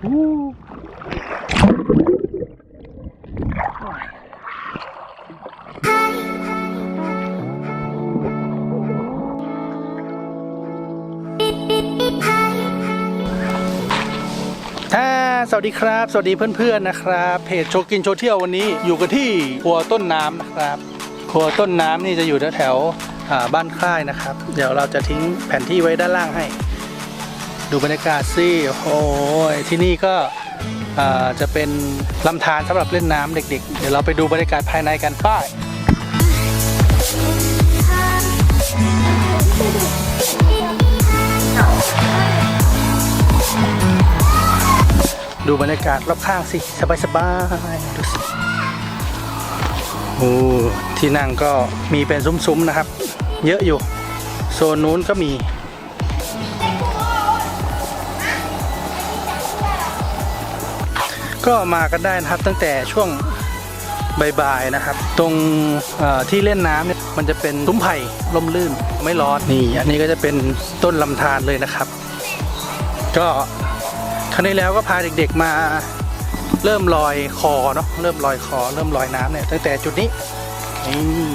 อ่าสวัสดีครับ สวัสดีเพื่อนๆนะครับเพจโชกินโชเที่ยววันนี้อยู่กันที่ครัวต้นน้ำนะครับครัวต้นน้ำนี่จะอยู่แถวๆบ้านค่ายนะครับ เดี๋ยวเราจะทิ้งแผนที่ไว้ด้านล่างให้ ดูบรรยากาศสิโอ้โหที่นี่ก็จะเป็นลำธารสำหรับเล่นน้ำเด็ก ๆ เดี๋ยวเราไปดูบรรยากาศภายในกันป้ายดูบรรยากาศรอบข้างสิ สบายๆดูสิโอ้ที่นั่งก็มีเป็นซุ้มๆนะครับ เยอะอยู่ โซนนู้นก็มี ก็มากันได้นะครับตั้งแต่ช่วงบ่ายๆนะครับ ตรงเอ่อที่เล่นน้ำเนี่ยมันจะเป็นซุ้มไผ่ร่มรื่นไม่ร้อนนี่ อันนี้ก็จะเป็นต้นลำธารเลยนะครับ ก็ครั้งนี้แล้วก็พาเด็กๆมาเริ่มลอยคอเนาะเริ่มลอยคอ เริ่มลอยน้ำเนี่ยตั้งแต่จุดนี้นี่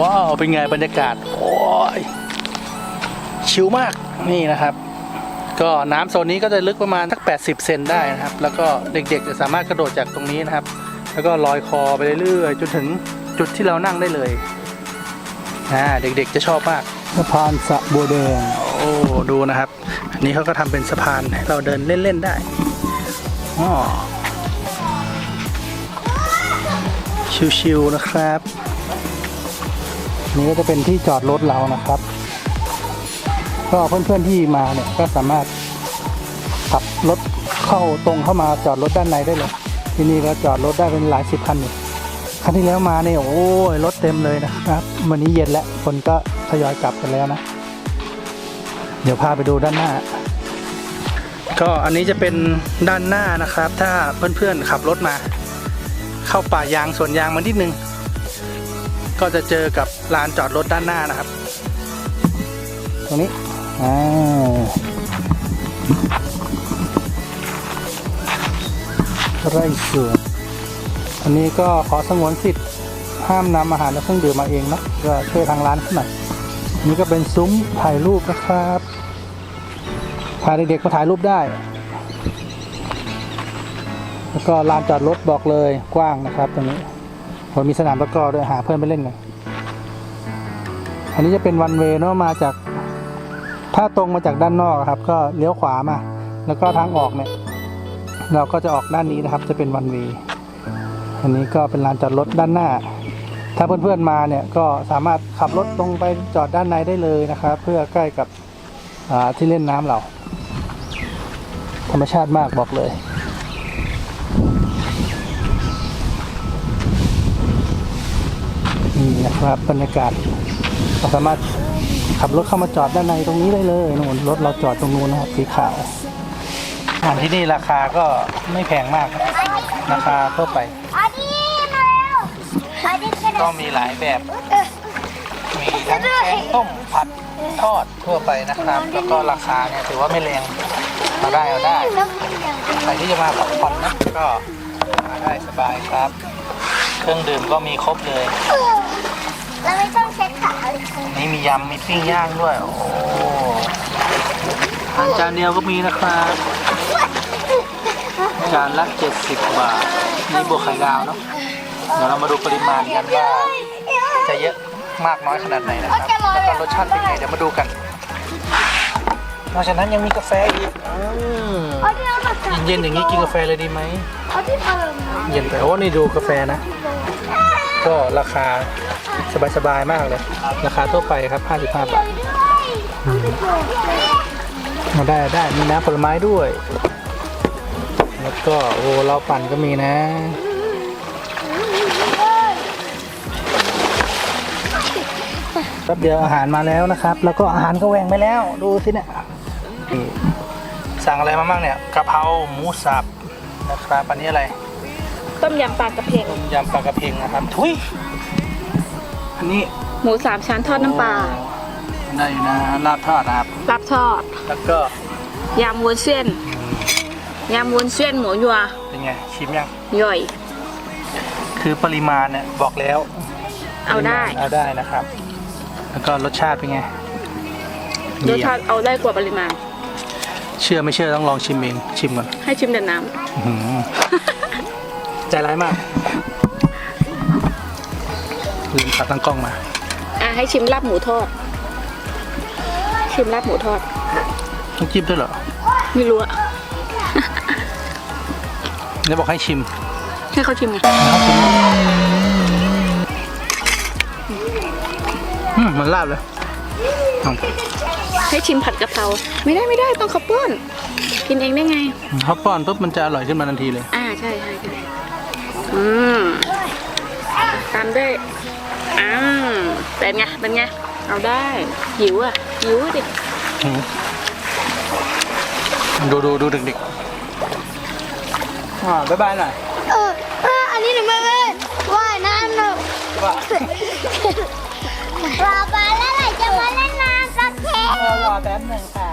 ว้าว เป็นไงบรรยากาศ โอ้ย ชิลมากนี่นะครับ ก็น้ำโซนนี้ก็จะลึกประมาณสัก 80 เซนได้นะครับ แล้วก็เด็กๆจะสามารถกระโดดจากตรงนี้นะครับ แล้วก็ลอยคอไปเรื่อยๆจนถึงจุดที่เรานั่งได้เลยอ่าเด็กๆจะชอบมากสะพานสะบัวแดงโอ้ดูนะครับ อันนี้เขาก็ทำเป็นสะพานให้เราเดินเล่นๆได้อ๋อชิวๆนะครับ นี่ก็จะเป็นที่จอดรถเรานะครับ ก็เพื่อนๆที่มาเนี่ยก็สามารถขับรถเข้าตรงเข้ามาจอดรถด้านในได้เลย ที่นี่ก็จอดรถได้เป็นหลายสิบคันอยู่คันที่แล้วมาเนี่ยโอ้ยรถเต็มเลยนะครับวันนี้เย็นแล้วคนก็ทยอยกลับกันแล้วนะ เดี๋ยวพาไปดูด้านหน้า ก็อันนี้จะเป็นด้านหน้านะครับ ถ้าเพื่อนๆขับรถมา เข้าป่ายางสวนยางมานิดนึง ก็จะเจอกับลานจอดรถด้านหน้านะครับ ตรงนี้ อ่าไร่สวนอันนี้ก็ขอสงวนสิทธิ์ห้ามนำอาหารและเครื่องดื่มมาเองนะก็ช่วยทางร้านเขาหน่อยนนี่ก็เป็นซุ้มถ่ายรูปนะครับพาเด็กๆมาถ่ายรูปได้ แล้วก็ลานจอดรถบอกเลยกว้างนะครับตรงนี้ผมมีสนามตะกร้อด้วยหาเพื่อนไปเล่นกัน อันนี้จะเป็นวันเวเนาะมาจาก ถ้าตรงมาจากด้านนอกครับ ก็เลี้ยวขวามา แล้วก็ทางออกเนี่ย เราก็จะออกด้านนี้นะครับ จะเป็นวันเวอันนี้ก็เป็นลานจอดรถด้านหน้า ถ้าเพื่อนๆมาเนี่ยก็สามารถขับรถตรงไปจอดด้านในได้เลยนะครับ เพื่อใกล้กับที่เล่นน้ำเรา ธรรมชาติมากบอกเลยนี่นะครับบรรยากาศเราสามารถ ขับรถเข้ามาจอดด้านในตรงนี้ได้เลยนู่นรถเราจอดตรงนู้นนะครับสีขาวอาหารที่นี่ราคาก็ไม่แพงมากครับราคาทั่วไป อันนี้มาแล้วอันนี้ก็ก็ได้มีหลายแบบ มีทั้งแกงต้มผัดทอดทั่วไปนะครับ แล้วก็ราคาเนี่ยถือว่าไม่แรงเอาได้เอาได้ต้องกินอย่างอื่นใครที่จะมาพักผ่อนนะก็มาได้สบายครับ เครื่องดื่มก็มีครบเลย เราไม่ต้องเช็ดขาเลยนี่มียำมีปิ้งย่างด้วย โอ้อาหารจานเดียวก็มีนะครับ จานละ70 บาทนี่บวกไข่ดาวเนาะ เดี๋ยวเรามาดูปริมาณกันว่าจะเยอะมากน้อยขนาดไหนนะครับ แล้วก็รสชาติเป็นไง เดี๋ยวมาดูกันนอกจากนั้นยังมีกาแฟอีกอืมเอาที่เรามาเย็นๆอย่างนี้กินกาแฟเลยดีไหม เอาที่เติมนะ เย็นไปโอ้นี่ดูกาแฟนะ ก็ราคา สบายๆมากเลย ราคาทั่วไปครับ 55 บาทมาได้ได้มีน้ำผลไม้ด้วย แล้วก็โอ้เราปั่นก็มีนะแป๊บเดียวอาหารมาแล้วนะครับ แล้วก็อาหารก็แหวงไปแล้ว ดูสิเนี่ยนี่สั่งอะไรมาบ้างเนี่ยกะเพราหมูสับนะครับอันนี้อะไร ต้มยำปลากระเพงต้มยำปลากระเพงนะครับทุย อันนี้หมูสามชั้นทอดน้ำปลาหได้อยู่นะลาบทอดนะครับรับทอด แล้วก็ยำวุ้นเส้นยำวุ้นเส้นหมูยัวเป็นไงชิมยังย่อย คือปริมาณเนี่ยบอกแล้ว เอาได้ปริมณเอาได้นะครับ แล้วก็รสชาติเป็นไงรสชาติเอาได้กว่าปริมาณ เชื่อไม่เชื่อต้องลองชิมเองชิมก่อนให้ชิมแต่น้อื้อหือใจร้ายมาก ลืมตัดตั้งกล้องมาำอะให้ชิมลาบหมูทอด ชิมลาบหมูทอด ต้องจิ้มด้วยเหรอ ไม่รู้อะเนี่ยบอกให้ชิมให้เขาชิมไงอืมเหมันลาบเลยอืมให้ชิมผัดกะเพราไม่ได้ไม่ได้ต้องขับป้อน กินเองได้ไง พอป้อนปุ๊บมันจะอร่อยขึ้นมาทันทีเลย อ่าใช่ใช่ใช่อืมตามด้วย อ่าเป็นไง เป็นไง เอาได้ หิวอะ หิวอะดิอืมดูดูดูเด็กๆอ่าบ๊ายบายหน่อย เออเอออันนี้หนูไม่ไม่ว่ายน้ำหนูว่ารอไปแล้วไหนจะมาเล่นน้ำสักทีรอแป๊บหนึ่งค่ะ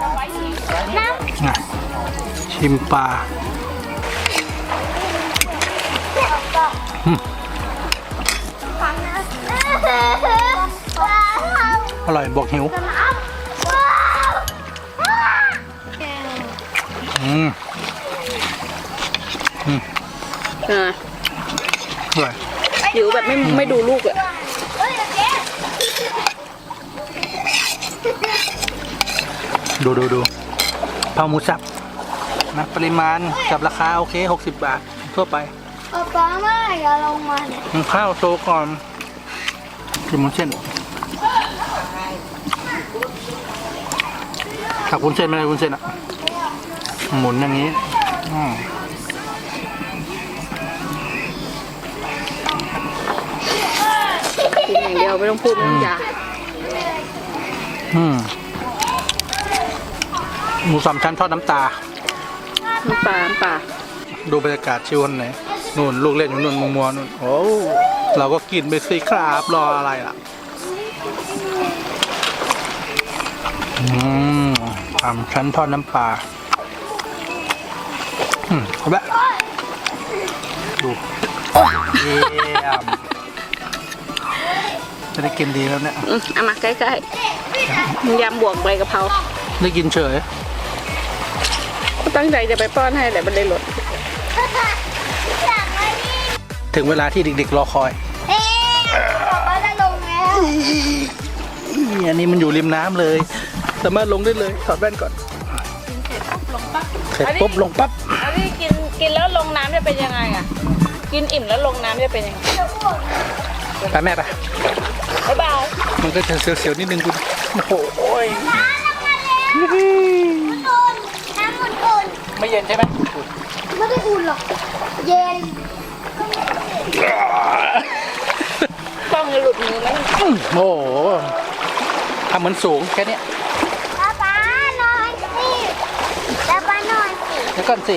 น้ชิมปลาำฟังนะว้าว อร่อยบวกหิวว้าวอืมเอออร่อยหิวแบบไม่ไม่ดูลูกอะเฮ้ยเจ๊ดูดูดูเผาหมูสับนะปริมาณกับราคาโอเค 60 บาททั่วไปป๊าป๊าเมื่อไหร่จะลงมาเนี่ยมันข้าวโตก่อน กินมุนเส้นขับวุ้นเส้นไม่ได้วุ้นเส้นอะ หมุนอย่างนี้อืมกินอย่างเดียวไม่ต้องพูดไม่ต้องจาอืมหมูสามชั้นทอดน้ำตา น้ำปลาน้ำปลา ดูบรรยากาศชิวคนไหน นู่นลูกเล่นอยู่นู่นมัวๆนู่นโอ้เราก็กินไปสิครับรออะไรล่ะอืมสามชั้นทอดน้ำปลาอืมเอาละดูเยี่ยมจะได้กินดีแล้วเนี่ยอืมเอามาใกล้ๆยำบวกใบกะเพราได้กินเฉยก็ตั้งใจจะไปป้อนให้แต่มันเลยหล่นอยากมานี่ ถึงเวลาที่เด็กๆรอคอยเอ๊ะป๊าป๊าจะลงแล้วนี่อันนี้มันอยู่ริมน้ำเลย สามารถลงได้เลยถอดแว่นก่อนเสร็จปุ๊บลงปั๊บอันนี้กินกินแล้วลงน้ำจะเป็นยังไงอะ กินอิ่มแล้วลงน้ำจะเป็นยังไงไปแม่ไปบ๊ายบายมันก็จะเสียวๆนิดนึงคุณโอ้โหโอ้ยอุ่นน้ำอุ่นอุ่นไม่เย็นใช่ไหมไม่ได้อุ่นหรอก เย็น กล้องจะหลุดมือไหมอื้อโอ้โหทำเหมือนสูงแค่เนี้ยป๊าป๊านอนสิป๊าป๊านอนสิแล้วก่อนสิ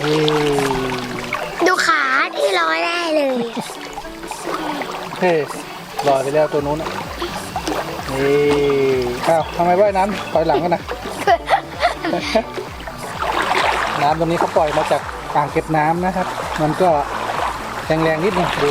เฮ้ย ดูขาที่ร้อยได้เลย เฮ้ยลอยไปแล้วตัวนู้นอะนี่อ้าวทำไมว่ายน้ำถอยหลังกันนะ น้ำตรงนี้เขาปล่อยมาจากอ่างเก็บน้ำนะครับ มันก็แรงๆนิดนึงดู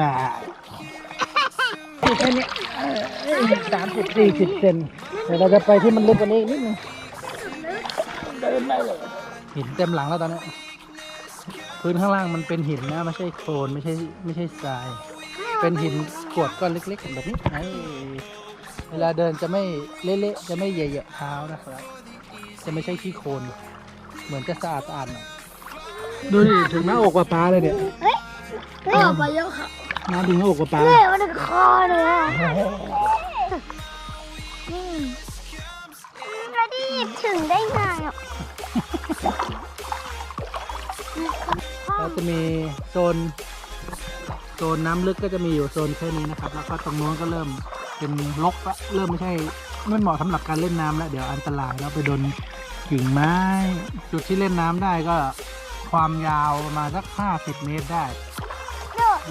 ป๊าป๊าน่าแค่นี้สามสิบสี่สิบเซนเดี๋ยวเราจะไปที่มันลึกกว่านี้อีกนิดนึงเดินได้เลยหินเต็มหลังแล้วตอนนี้ พื้นข้างล่างมันเป็นหินนะไม่ใช่โคลนไม่ใช่ไม่ใช่ทราย เป็นหินกรวดก้อนเล็กๆแบบนี้ไอ้เวลาเดินจะไม่เละๆจะไม่เหยอะๆเท้านะครับ จะไม่ใช่ขี้โคลนเหมือนจะสะอาดสะอาดหน่อยดูดิถึงหน้าอกปลาปลาเลยเนี่ยไม่ออกไปเยอะค่ะ น้ำถึงอกกับปลาเหนื่อยมาถึงคอเลยอะอืมแล้วที่หยิบถึงได้ไงอะเราจะมีโซนโซนน้ำลึกก็จะมีอยู่โซนแค่นี้นะครับ แล้วก็ตรงโน้นก็เริ่มเป็นลกละเริ่มไม่ใช่ไม่เหมาะสำหรับการเล่นน้ำแล้ว เดี๋ยวอันตรายแล้วไปโดนกิ่งไม้ จุดที่เล่นน้ำได้ก็ความยาวประมาณสัก 50 เมตรได้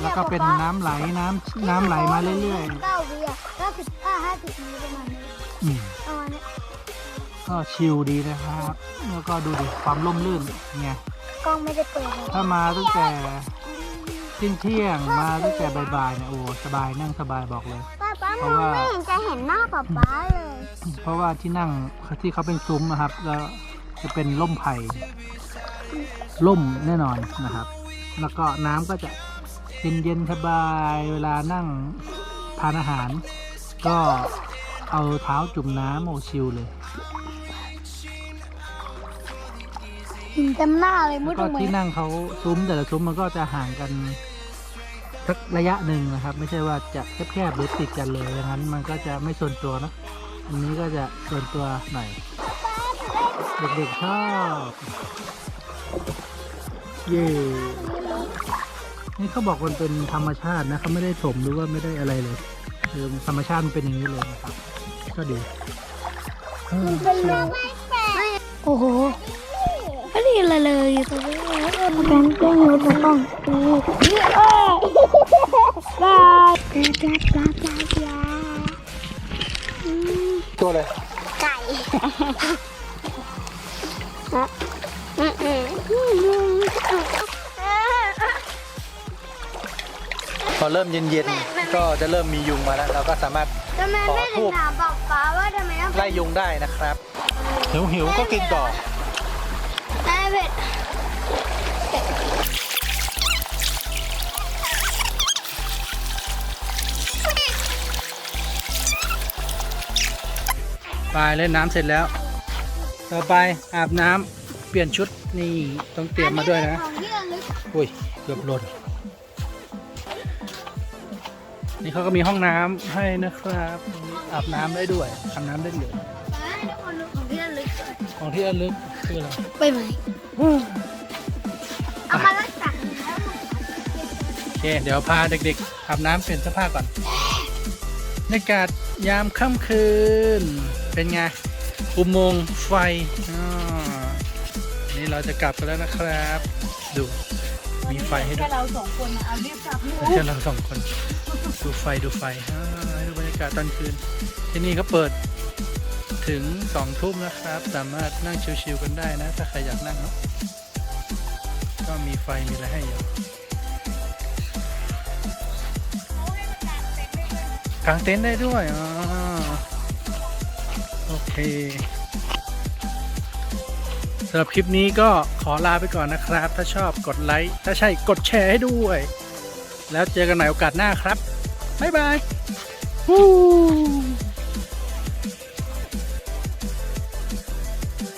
แล้วก็เป็นน้ำไหลน้ำน้ำไหลมาเรื่อยเก้าวิอะเก้าสิบห้าห้าสิบนี้ประมาณนี้ๆอืมประมาณนี้ก็ชิลดีนะครับ แล้วก็ดูดิความร่มรื่นไงกล้องไม่ได้เปิดเลยถ้ามาตั้งแต่เที่ยงเที่ยงๆมาตั้งแต่บ่ายๆเนี่ยโอ้สบายนั่งสบายบอกเลย ป้าป้าเพมราะองว่าไม่เห็นจะเห็นหน้าป้าป้าเลย เพราะว่าที่นั่งที่เขาเป็นซุ้มนะครับ แล้วจะเป็นร่มไผ่ร่มแน่นอนนะครับ แล้วก็น้ำก็จะ เย็นเย็นๆสบายเวลานั่งทานอาหาร ก็เอาเท้าจุ่มน้ำโอชิลเลยเห็นเต็มหน้าเลยมุแล้ดวก็ลงมาที่นั่งเขาซุ้มแต่ละซุ้มมันก็จะห่างกันสักระยะหนึ่งนะครับ ไม่ใช่ว่าจะแคบๆหรือติดกันเลยอย่างนั้นมันก็จะไม่ส่วนตัวเนอะอันนี้ก็จะส่วนตัวหน่อยเด็กๆชอบเย่ นี่เขาบอกมันเป็นธรรมชาตินะเขาไม่ได้ถมหรือว่าไม่ได้อะไรเลยคือธรรมชาติมันเป็นอย่างนี้เลยนะครับ ก็ดีอืมเป็นลมโอ้โหไม่ได้ยินอะไรเลยตัวนี้แบงค์ก็อยู่ตรงต้องบายบายบายบายบายตัวเลยไก่อืมอืมอืม อเริ่มเย็นๆ ก็จะเริ่มมียุงมาแล้ว เราก็สามารถทำไมไม่ถึงถามป๊าป๊าว่าทำไมต้องไล่ยุงได้นะครับ หิวหิวๆก็กินต่อแม่เผ็ดไปเล่นน้ำเสร็จแล้ว ต่อไปอาบน้ำเปลี่ยนชุดนี่ต้องเตรียมมาด้วยนะของที่ระลึกอุ้ยเกือบหล่น นี่เขาก็มีห้องน้ำให้นะครับอาบน้ำได้ด้วยอาบน้ำได้เลยป๊าให้ทุกคนดูของที่ระลึกก่อนของที่ระลึกคืออะไรไปไหมเอามารักษาแล้วโอเค เดี๋ยวพาเด็กๆอาบน้ำเปลี่ยนเสื้อผ้าก่อนบรรยากาศยามค่ำคืน เป็นไงอุโมงค์ไฟอ่านี่เราจะกลับกันแล้วนะครับ ดู มีไฟให้ดู แค่เราสองคนนะเอาเรียบกลับนี่แค่เราสองคน ดูไฟดูไฟดูบรรยากาศตอนคืน ที่นี่เขาเปิดถึงสองทุ่มนะครับ สามารถนั่งชิวๆกันได้นะ ถ้าใครอยากนั่งเนาะก็มีไฟมีอะไรให้อยู่กางเต็นท์ได้ด้วยอ่าโอเคสำหรับคลิปนี้ก็ขอลาไปก่อนนะครับ ถ้าชอบกดไลค์ ถ้าใช่กดแชร์ให้ด้วย แล้วเจอกันใหม่โอกาสหน้าครับ บ๊ายบาย Woo!